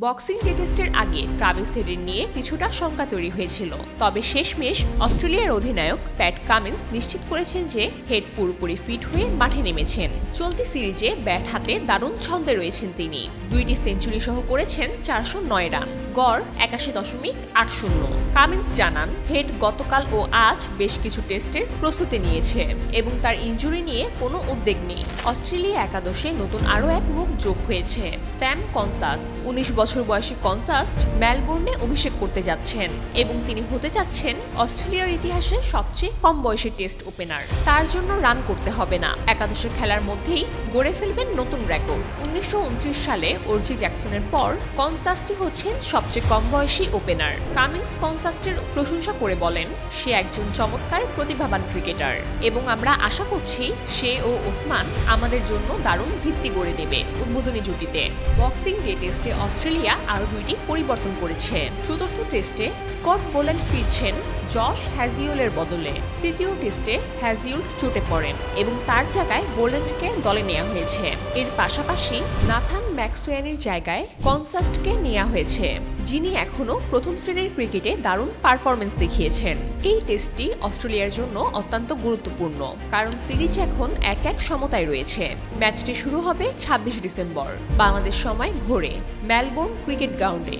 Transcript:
Boxing day টেস্টের আগে Travis হেডের নিয়ে কিছুটা শঙ্কা তৈরি হয়েছিল। তবে শেষমেশ অস্ট্রেলিয়ার অধিনায়ক প্যাট কামিন্স নিশ্চিত করেছেন যে হেড পুরোপুরি ফিট হয়ে মাঠে নেমেছেন। চলতি সিরিজে ব্যাট হাতে দারুণ ছন্দে রয়েছেন তিনি। দুইটি সেঞ্চুরি সহ করেছেন চারশো নয় রান। গড় একাশি দশমিক আট শূন্য। কামিন্স জানান, হেড গতকাল ও আজ বেশ কিছু টেস্টের প্রস্তুতি নিয়েছে এবং তার ইনজুরি নিয়ে কোনো উদ্বেগ নেই। অস্ট্রেলিয়া একাদশে নতুন আরও এক মুখ যোগ হয়েছে। স্যাম কনসাস, উনিশ বছর বয়সী কনসাস মেলবোর্নে অভিষেক করতে যাচ্ছেন এবং তিনি হতে যাচ্ছেন অস্ট্রেলিয়ার ইতিহাসে সবচেয়ে কম বয়সী টেস্ট ওপেনার। তার জন্য রান করতে হবে না। একাদশের খেলার মধ্যেই গড়ে ফেলবেন নতুন রেকর্ড। উনিশশো উনত্রিশ সালে অর্জি জ্যাকসনের পর কনসাসটি হচ্ছেন সবচেয়ে কম বয়সী ওপেনার। কামিন্স কনসাস্টের প্রশংসা করে বলেন, সে একজন চমৎকার প্রতিভাবান ক্রিকেটার এবং আমরা আশা করছি সে ও ওসমান আমাদের জন্য দারুণ ভিত্তি গড়ে দেবে উদ্বোধনী জুটিতে। বক্সিং ডে টেস্টে অস্ট্রেলিয়া আরও দুইটি পরিবর্তন করেছে। চতুর্থ টেস্টে স্কট বোল্যান্ড ফিরছেন জশ হ্যাজিউলের বদলে তৃতীয় টেস্টে হ্যাজিউল চোটে পড়েন এবং তার জায়গায় বোল্যান্ডকে দলে নেওয়া হয়েছে। এর পাশাপাশি নাথান ম্যাক্সওয়ানের জায়গায় কনসাস্টকে নেওয়া হয়েছে, যিনি এখনও প্রথম শ্রেণির ক্রিকেটে দারুণ পারফরমেন্স দেখিয়েছেন। এই টেস্টটি অস্ট্রেলিয়ার জন্য অত্যন্ত গুরুত্বপূর্ণ, কারণ সিরিজ এখন এক এক সমতায় রয়েছে। ম্যাচটি শুরু হবে ছাব্বিশ ডিসেম্বর, বাংলাদেশ সময় ভোরে, মেলবোর্ন ক্রিকেট গ্রাউন্ডে।